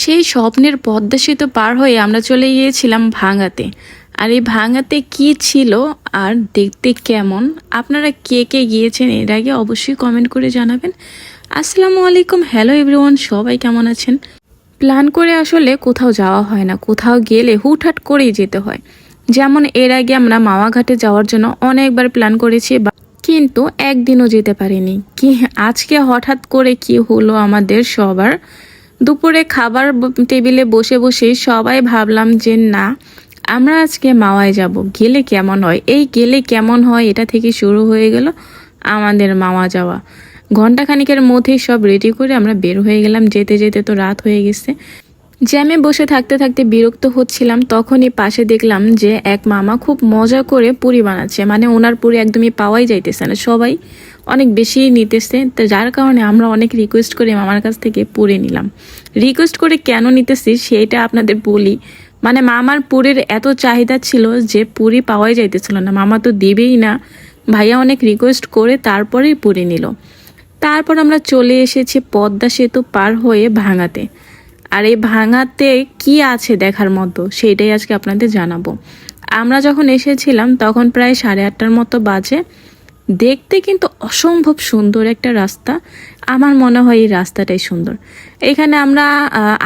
সেই স্বপ্নের পদ্মা সেতু পার হয়ে আমরা চলে গিয়েছিলাম ভাঙাতে আর এই ভাঙাতে কি ছিল আর দেখতে কেমন? আপনারা কে কে গিয়েছেন এর আগে অবশ্যই কমেন্ট করে জানাবেন। আসসালামু আলাইকুম হ্যালো এভরিওয়ান সবাই কেমন আছেন? প্ল্যান করে আসলে কোথাও যাওয়া হয় না, কোথাও গেলে হুটহাট করেই যেতে হয়। যেমন এর আগে আমরা মাওয়াঘাটে যাওয়ার জন্য অনেকবার প্ল্যান করেছি কিন্তু একদিনও যেতে পারিনি। কি আজকে হঠাৎ করে কি হলো আমাদের সবার? দুপুরে খাবার টেবিলে বসে বসে সবাই ভাবলাম যে না, আমরা আজকে মাওয়ায় যাব। গেলে কেমন হয়? এই গেলে কেমন হয় এটা থেকে শুরু হয়ে গেল আমাদের মাওয়া যাওয়া। ঘন্টাখানিকের মধ্যেই সব রেডি করে আমরা বের হয়ে গেলাম। যেতে যেতে তো রাত হয়ে গেছে। জ্যামে বসে থাকতে থাকতে বিরক্ত হচ্ছিলাম, তখনই পাশে দেখলাম যে এক মামা খুব মজা করে পুরি বানাচ্ছে। মানে ওনার পুরি একদমই পাওয়াই যাইতেছে না। সবাই অনেক বেশি নিতেছে। তো যার কারণে আমরা অনেক রিকোয়েস্ট করে মামার কাছ থেকে পুরি নিলাম। রিকোয়েস্ট করে কেন নিতেছি সেটা আপনাদের বলি। মানে মামার পুরীর এত চাহিদা ছিল যে পুরি পাওয়াই যাইতেছিল না। মামা তো দেবেই না। ভাইয়া অনেক রিকোয়েস্ট করে তারপরেই পুরি নিল। তারপর আমরা চলে এসেছি পদ্মা সেতু পার হয়ে ভাঙাতে আর এই ভাঙাতে কি আছে দেখার মতো, সেইটাই আজকে আপনাদের জানাব। আমরা যখন এসেছিলাম, তখন প্রায় সাড়ে আটটার মতো বাজে। দেখতে কিন্তু অসম্ভব সুন্দর একটা রাস্তা। আমার মনে হয় এই রাস্তাটাই সুন্দর। এখানে আমরা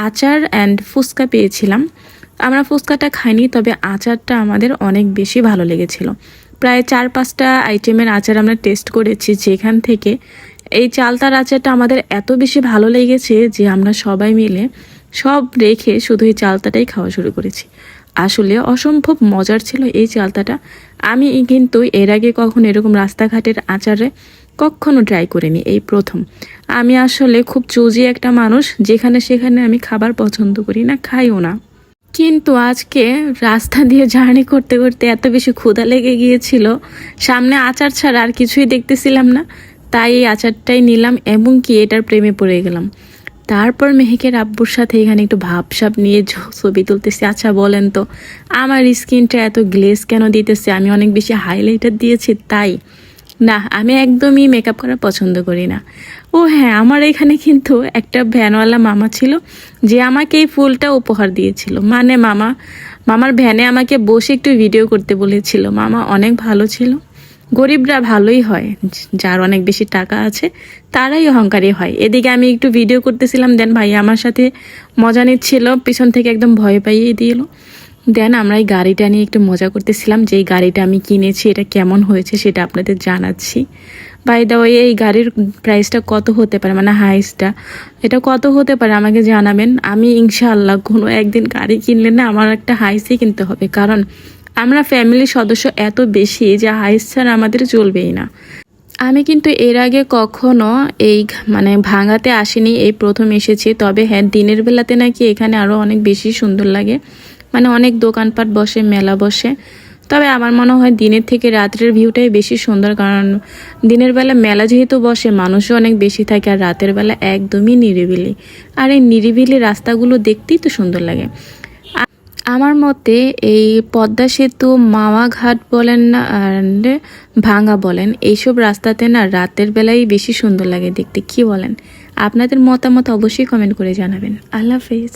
আচার অ্যান্ড ফুচকা পেয়েছিলাম। আমরা ফুচকাটা খাইনি, তবে আচারটা আমাদের অনেক বেশি ভালো লেগেছিল। প্রায় চার পাঁচটা আইটেমের আচার আমরা টেস্ট করেছি যেখান থেকে। এই চালতার আচারটা আমাদের এত বেশি ভালো লেগেছে যে আমরা সবাই মিলে সব রেখে শুধু এই চালতাটাই খাওয়া শুরু করেছি। আসলে অসম্ভব মজার ছিল এই চালতাটা। আমি কিন্তু এর আগে কখনো এরকম রাস্তাঘাটের আচারে কখনো ট্রাই করিনি এই প্রথম। আমি আসলে খুব চুজি একটা মানুষ, যেখানে সেখানে আমি খাবার পছন্দ করি না, খাইও না। কিন্তু আজকে রাস্তা দিয়ে জার্নি করতে করতে এত বেশি ক্ষুধা লেগে গিয়েছিল, সামনে আচার ছাড়া আর কিছুই দেখতেছিলাম না। তাই এই আচারটাই নিলাম এবং কি এটার প্রেমে পড়ে গেলাম। তারপর মেহেকের আব্বুর সাথে এখানে একটু ভাবসাব নিয়ে ছবি তুলতেছি। আচ্ছা বলেন তো, আমার স্কিনটা এত গ্লেজ কেন দিতেছে? আমি অনেক বেশি হাইলাইটার দিয়েছি, তাই? না, আমি একদমই মেকআপ করা পছন্দ করি না। ও হ্যাঁ আমার এখানে কিন্তু একটা ভ্যানওয়ালা মামা ছিল, যে আমাকে এই ফুলটা উপহার দিয়েছিল। মানে মামা, মামার ভ্যানে আমাকে বসে একটু ভিডিও করতে বলেছিল। মামা অনেক ভালো ছিল। গরিবরা ভালোই হয়, যার অনেক বেশি টাকা আছে, তারাই অহংকারী হয়। এদিকে আমি একটু ভিডিও করতেছিলাম, দেন ভাই আমার সাথে মজা নিচ্ছিল, পিছন থেকে একদম ভয় পাইয়ে দিল। দেন আমরা এই গাড়িটা নিয়ে একটু মজা করতেছিলাম, যে এই গাড়িটা আমি কিনেছি, এটা কেমন হয়েছে সেটা আপনাদের জানাচ্ছি। বাই দা ওয়ে এই গাড়ির প্রাইসটা কত হতে পারে মানে হাইসটা এটা কত হতে পারে আমাকে জানাবেন। আমি ইনশাআল্লাহ কোনো একদিন গাড়ি কিনলে না আমার একটা হাইসই কিনতে হবে, কারণ আমরা ফ্যামিলির সদস্য এত বেশি যে হাইস ছাড়া আমাদের চলবেই না। আমি কিন্তু এর আগে কখনো এই মানে ভাঙাতে আসিনি, এই প্রথম এসেছি। তবে হ্যাঁ দিনের বেলাতে নাকি এখানে আরও অনেক বেশি সুন্দর লাগে। মানে অনেক দোকানপাট বসে, মেলা বসে। তবে আমার মনে হয় দিনের থেকে রাত্রের ভিউটাই বেশি সুন্দর, কারণ দিনের বেলা মেলা যেহেতু বসে, মানুষও অনেক বেশি থাকে, আর রাতের বেলা একদমই নিরিবিলি। আর এই নিরিবিলি রাস্তাগুলো দেখতেই তো সুন্দর লাগে। আমার মতে এই পদ্মা সেতু মাওয়াঘাট বলেন না ভাঙা বলেন, এইসব রাস্তাতে না রাতের বেলায় বেশি সুন্দর লাগে দেখতে। কি বলেন? আপনাদের মতামত অবশ্যই কমেন্ট করে জানাবেন। আল্লাহ হাফেজ।